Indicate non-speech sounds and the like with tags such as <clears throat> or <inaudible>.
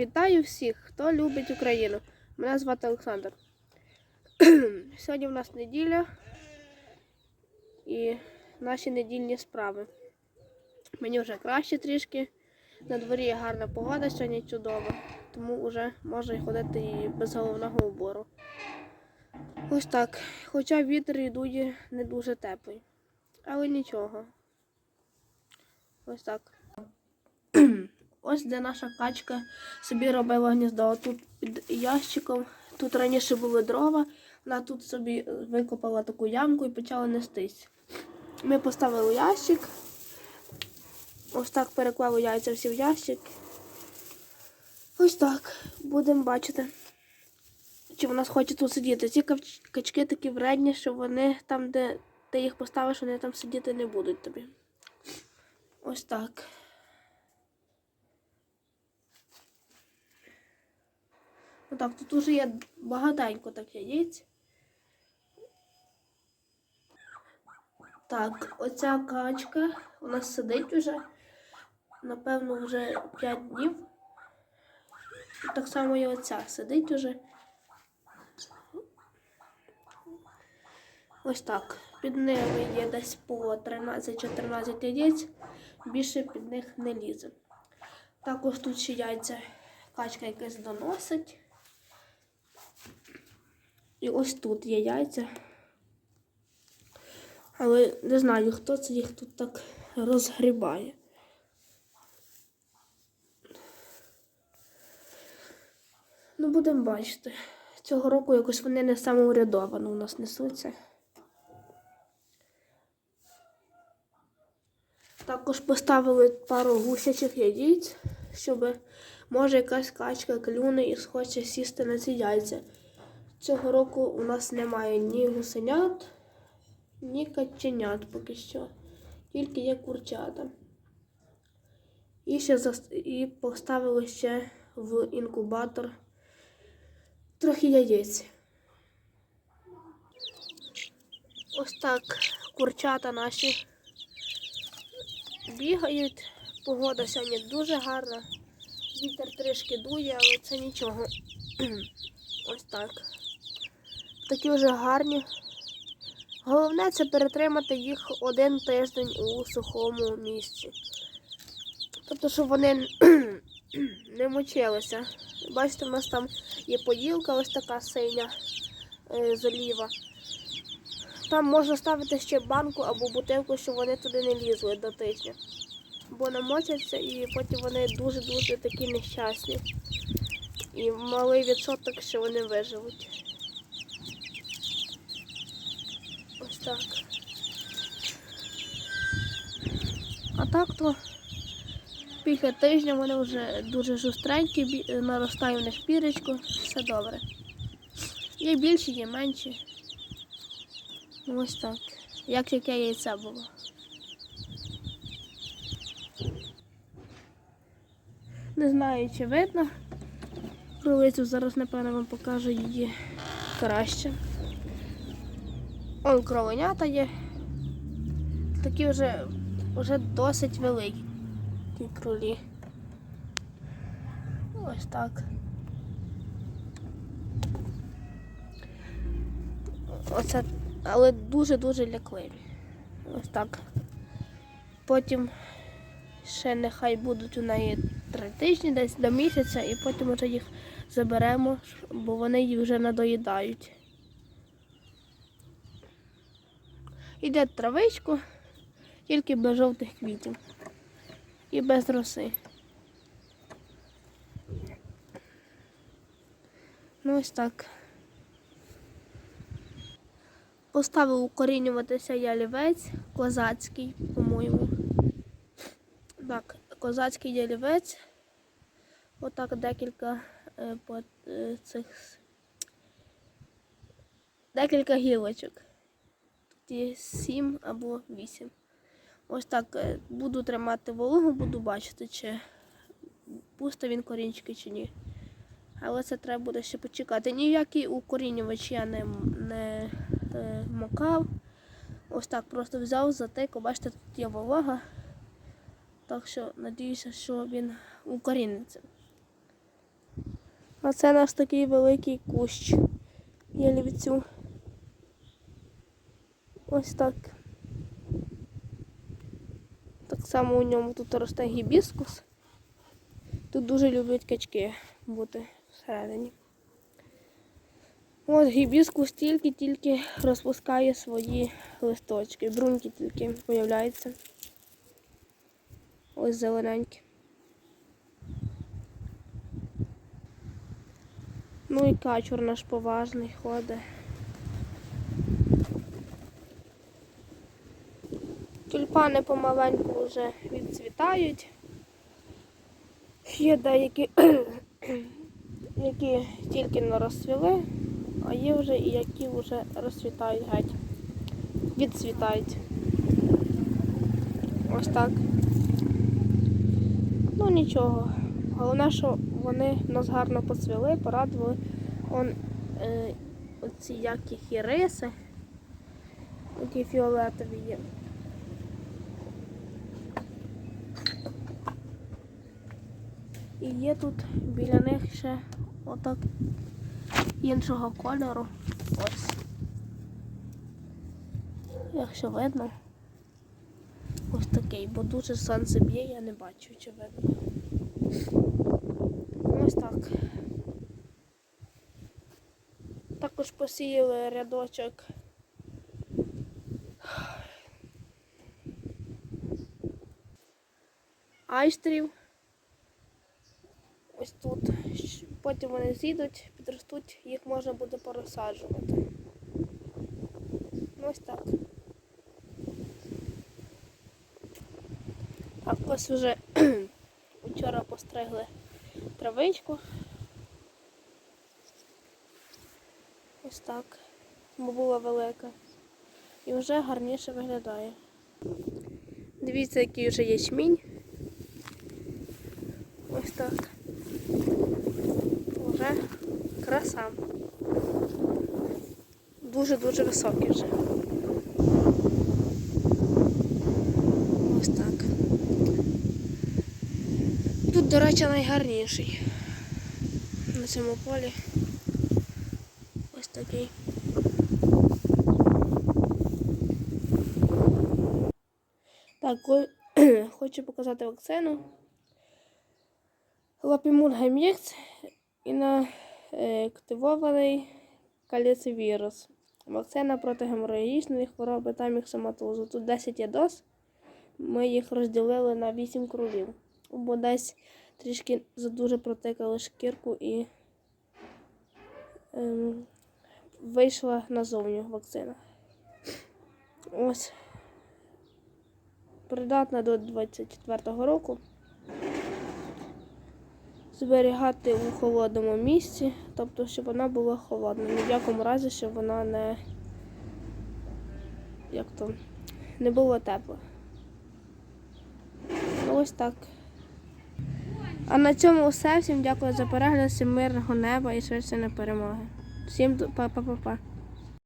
Вітаю всіх, хто любить Україну. Мене звати Олександр. <clears throat> Сьогодні в нас неділя і наші недільні справи. Мені вже краще трішки. На дворі гарна погода, сьогодні чудова, тому вже можна ходити і без головного убору. Ось так. Хоча вітер і дує не дуже теплий. Але нічого. Ось так. <clears throat> Ось де наша качка собі робила гніздо. Тут під ящиком. Тут раніше були дрова. Вона тут собі викопала таку ямку і почала нестись. Ми поставили ящик. Ось так переклали яйця всі в ящик. Ось так. Будемо бачити. Чи вона хоче тут сидіти. Ці качки такі вредні, що вони там, де ти їх поставиш, вони там сидіти не будуть тобі. Ось так. Отак, тут уже є багатенько так яєць. Так, оця качка у нас сидить уже, напевно, вже 5 днів. Так само і оця сидить уже. Ось так. Під ними є десь по 13-14 яєць, більше під них не лізе. Також тут ще яйця качка якась доносить. І ось тут є яйця. Але не знаю, хто це їх тут так розгрібає. Ну, будемо бачити. Цього року якось вони не самоурядовано у нас несуться. Також поставили пару гусячих яєць, щоб може якась качка клюне і схоче сісти на ці яйця. Цього року у нас немає ні гусенят, ні каченят поки що. Тільки є курчата. І ще зас- і поставили ще в інкубатор трохи яєць. Ось так курчата наші бігають. Погода сьогодні дуже гарна. Вітер трішки дує, але це нічого. <clears throat> Ось так. Такі вже гарні. Головне це перетримати їх один тиждень у сухому місці. Тобто, щоб вони <clears throat> не мочилися. Бачите, у нас там є поділка ось така синя е, з оліва. Там можна ставити ще банку або бутилку, щоб вони туди не лізли до тижня. Бо намочаться і потім вони дуже-дуже такі нещасні. І малий відсоток, що вони виживуть. Ось так. А так то після тижня вони вже дуже жорстренькі, бі- наростає в них пірочку, все добре. Є більші, є менші. Ось так. Як яке яйце було. Не знаю, чи видно. Кролицю зараз, напевно, вам покажу її краще. Он кровенята є. Такі вже, вже досить великі кролі. Ось так. Оце, але дуже-дуже лякливі. Ось так. Потім ще нехай будуть у неї три тижні, десь до місяця, і потім вже їх заберемо, бо вони її вже надоїдають. Іде травичку, тільки без жовтих квітів і без роси. Ну ось так. Поставив укорінюватися ялівець козацький, по-моєму. Так, козацький ялівець. Отак декілька е, по, е, цих декілька гілочок. Тут є сім або вісім. Ось так е, буду тримати вологу, буду бачити, чи пусто він корінчики чи ні. Але це треба буде ще почекати. Ніякий укорінювач я не, не е, макав. Ось так просто взяв, затик. Бачите, тут є волога. Так що надіюся, що він укоріниться. А це наш такий великий кущ ялівцю. Ось так. Так само у ньому тут росте гібіскус. Тут дуже люблять качки бути всередині. От гібіскус тільки-тільки розпускає свої листочки. Бруньки тільки появляються. Ось зелененькі. Ну і качур наш поважний ходить. Тюльпани помаленьку вже відцвітають. Є деякі, <clears throat> які тільки не розцвіли, а є вже і які вже розцвітають геть. Відцвітають. Ось так. Ну нічого. Головне, що вони нас гарно поцвіли, порадували. Он е, оці як їх і риси, які фіолетові є. І є тут біля них ще отак іншого кольору. Ось. Якщо видно. Ось такий, бо дуже сонце б'є, я не бачу, чи видно. Ось так. Також посіяли рядочок. Айстрів. Ось тут. Потім вони зійдуть, підростуть, їх можна буде порозсаджувати. Ось так. Так, ось вже <clears throat> вчора постригли травичку. Ось так. Бо була велика. І вже гарніше виглядає. Дивіться, який вже ячмінь. Ось так. Уже краса. Дуже-дуже високий вже. Ось так. Тут, до речі, найгарніший. На цьому полі. Ось такий. Так, <clears throat> хочу показати вакцину. Лапімун гем'єкс інактивований каліцевірус. Вакцина проти геморагічної хвороби та міксоматозу. Тут 10 є доз. Ми їх розділили на 8 кролів. Бо десь трішки задуже протикали шкірку і ем, вийшла назовню вакцина. Ось. Придатна до 24-го року. Зберігати у холодному місці, тобто, щоб вона була холодна. Ні в якому разі, щоб вона не як то, не було тепла. Ну, Ось так. А на цьому все. Всім дякую за перегляд, всім мирного неба і швидше перемоги. Всім па-па-па-па.